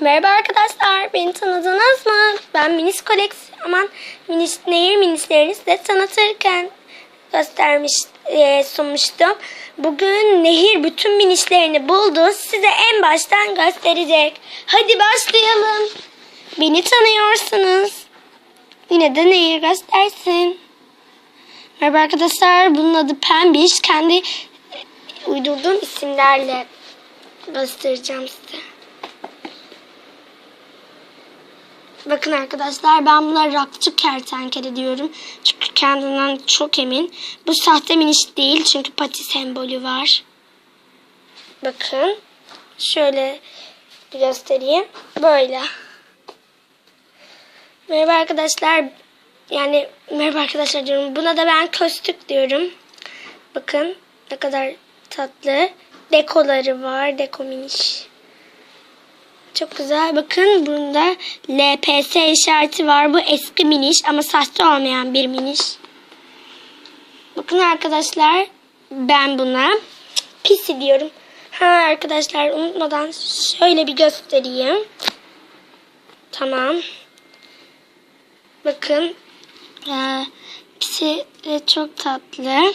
Merhaba arkadaşlar, beni tanıdınız mı? Ben Minis koleksiyon, Minis, nehir minislerini size tanıtırken göstermiş, e, sunmuştum. Bugün nehir bütün minislerini buldu, size en baştan gösterecek. Hadi başlayalım. Beni tanıyorsunuz. Yine de nehir göstersin. Merhaba arkadaşlar, bunun adı Pembiş. Kendi uydurduğum isimlerle göstereceğim size. Bakın arkadaşlar ben buna rakçı kertenkele diyorum. Çünkü kendinden çok emin. Bu sahte miniş değil çünkü pati sembolü var. Bakın. Şöyle göstereyim. Böyle. Merhaba arkadaşlar. Yani merhaba arkadaşlar diyorum. Buna da ben köstük diyorum. Bakın ne kadar tatlı. Dekoları var. Deko miniş. Çok güzel. Bakın bunda LPS işareti var. Bu eski miniş ama sahte olmayan bir miniş. Bakın arkadaşlar ben buna pisi diyorum. Ha arkadaşlar unutmadan şöyle bir göstereyim. Tamam. Bakın ee, pisi de çok tatlı.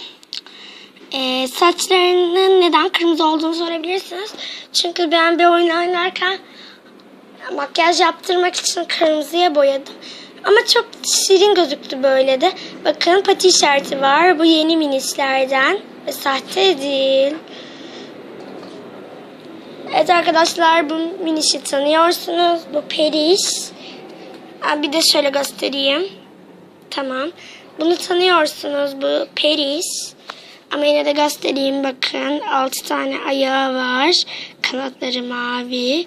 Ee, saçlarının neden kırmızı olduğunu sorabilirsiniz. Çünkü ben bir oyun oynarken makyaj yaptırmak için kırmızıya boyadım. Ama çok şirin gözüktü böyle de. Bakın pati işareti var. Bu yeni minislerden. Ve sahte değil. Evet arkadaşlar bu minişi tanıyorsunuz. Bu periş. Bir de şöyle göstereyim. Tamam. Bunu tanıyorsunuz. Bu periş. Ama yine de göstereyim bakın. 6 tane ayağı var. Kanatları mavi.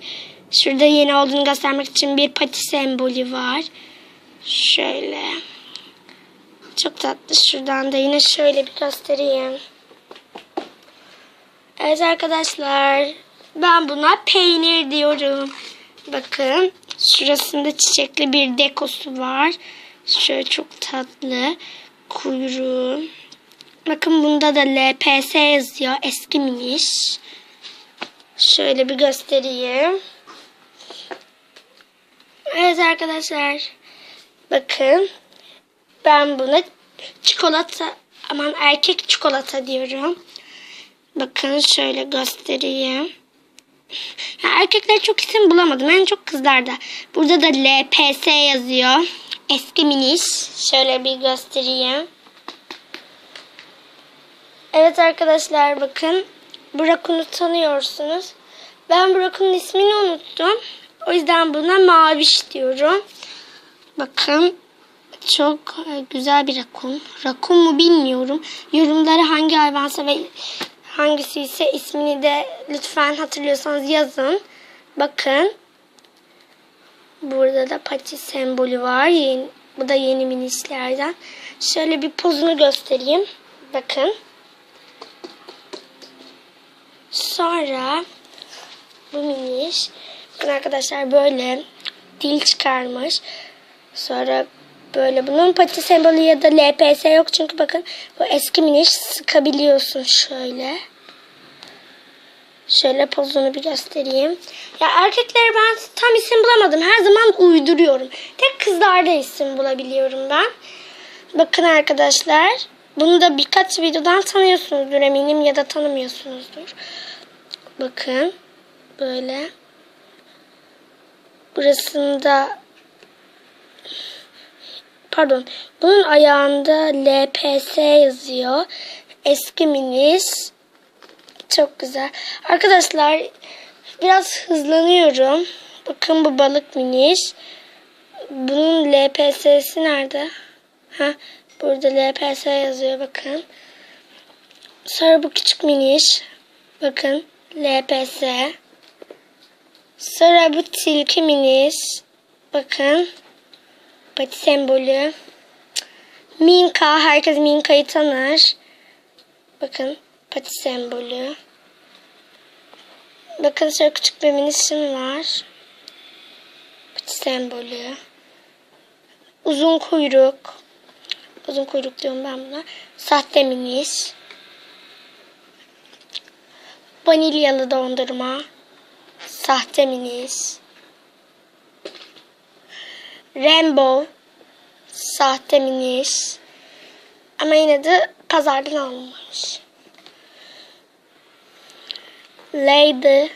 Şurada yeni olduğunu göstermek için bir pati sembolü var. Şöyle. Çok tatlı. Şuradan da yine şöyle bir göstereyim. Evet arkadaşlar. Ben buna peynir diyorum. Bakın. Şurasında çiçekli bir dekosu var. Şöyle çok tatlı. Kuyruğu. Bakın bunda da LPS yazıyor. Eski miniş. Şöyle bir göstereyim. Evet arkadaşlar. Bakın. Ben buna çikolata aman erkek çikolata diyorum. Bakın şöyle göstereyim. Ya erkekler çok isim bulamadım. En çok kızlarda. Burada da LPS yazıyor. Eski miniş. Şöyle bir göstereyim. Evet arkadaşlar bakın. Bu rakunu tanıyorsunuz. Ben bu rakunun ismini unuttum. O yüzden buna maviş diyorum. Bakın çok e, güzel bir rakun. Rakun mu bilmiyorum. Yorumlara hangi hayvansa ve hangisi ise ismini de lütfen hatırlıyorsanız yazın. Bakın. Burada da pati sembolü var. Yeni, bu da yeni minislerden. Şöyle bir pozunu göstereyim. Bakın. Sonra bu miniş arkadaşlar böyle dil çıkarmış. Sonra böyle bunun pati sembolü ya da LPS yok çünkü bakın bu eski miniş sıkabiliyorsun şöyle. Şöyle pozunu bir göstereyim. Ya erkeklere ben tam isim bulamadım. Her zaman uyduruyorum. Tek kızlarda isim bulabiliyorum ben. Bakın arkadaşlar. Bunu da birkaç videodan tanıyorsunuzdur eminim ya da tanımıyorsunuzdur. Bakın. Böyle. Burasında pardon. Bunun ayağında LPS yazıyor. Eski minis. Çok güzel. Arkadaşlar biraz hızlanıyorum. Bakın bu balık miniş. Bunun LPS'si nerede? Ha, burada LPS yazıyor bakın. Sonra bu küçük miniş. Bakın LPS. Sonra bu tilki miniş. Bakın. Pati sembolü. Minka. Herkes Minka'yı tanır. Bakın. Pati sembolü. Bakın şöyle küçük bir minişim var. Pati sembolü. Uzun kuyruk. Uzun kuyruk diyorum ben buna. Sahte miniş. Vanilyalı dondurma. Sahte miniş. Rainbow. Sahte miniş. Ama yine de pazardan alınmış. Lady.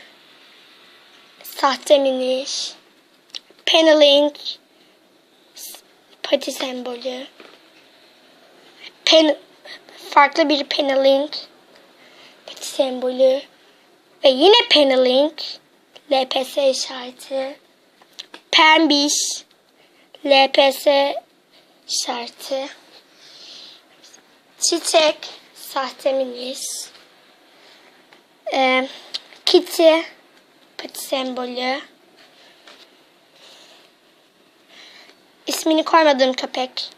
Sahte miniş. Penelink. Pati sembolü. Pen, farklı bir penelink. Pati sembolü. Ve yine penelink. LPS işareti. Pembiş. LPS işareti. Çiçek. Sahte miniş. Ee, Kitty. Pati sembolü. İsmini koymadığım köpek.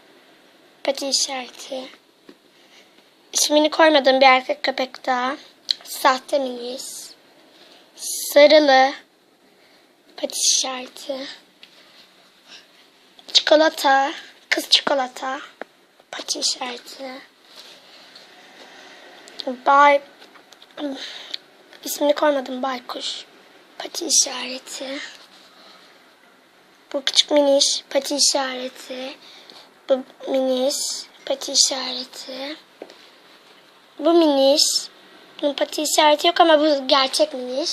Pati işareti. İsmini koymadığım bir erkek köpek daha. Sahte miniş. Sarılı. Pati işareti. Çikolata. Kız çikolata. Pati işareti. Bay... İsmini koymadım baykuş. Pati işareti. Bu küçük miniş pati işareti. Bu miniş pati işareti. Bu miniş. Bunun pati işareti yok ama bu gerçek miniş.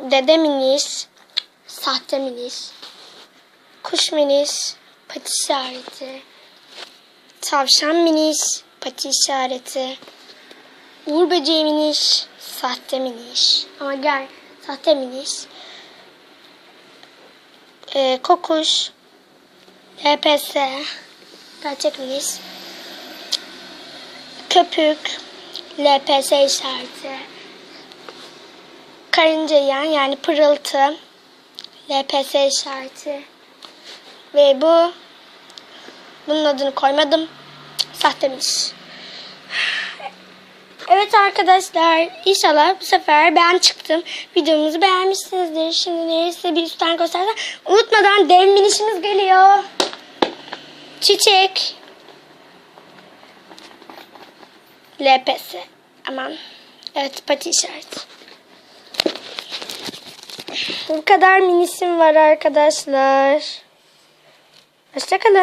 Dede miniş. Sahte miniş. Kuş miniş. Pati işareti. Tavşan miniş. Pati işareti. Uğur böceği miniş. Sahte miniş. Ama gel. Sahte miniş. Ee, kokuş. LPS. Gerçek miniş. Köpük. LPS işareti. Karınca yiyen yani pırıltı. LPS işareti. Ve bu bunun adını koymadım. Sahtemiş. Evet arkadaşlar inşallah bu sefer ben çıktım. Videomuzu beğenmişsinizdir. Şimdi size bir üstten göstersem. Unutmadan dev minişimiz geliyor. Çiçek. LPS. Aman. Evet pati işareti. Bu kadar minisim var arkadaşlar. Hoşçakalın.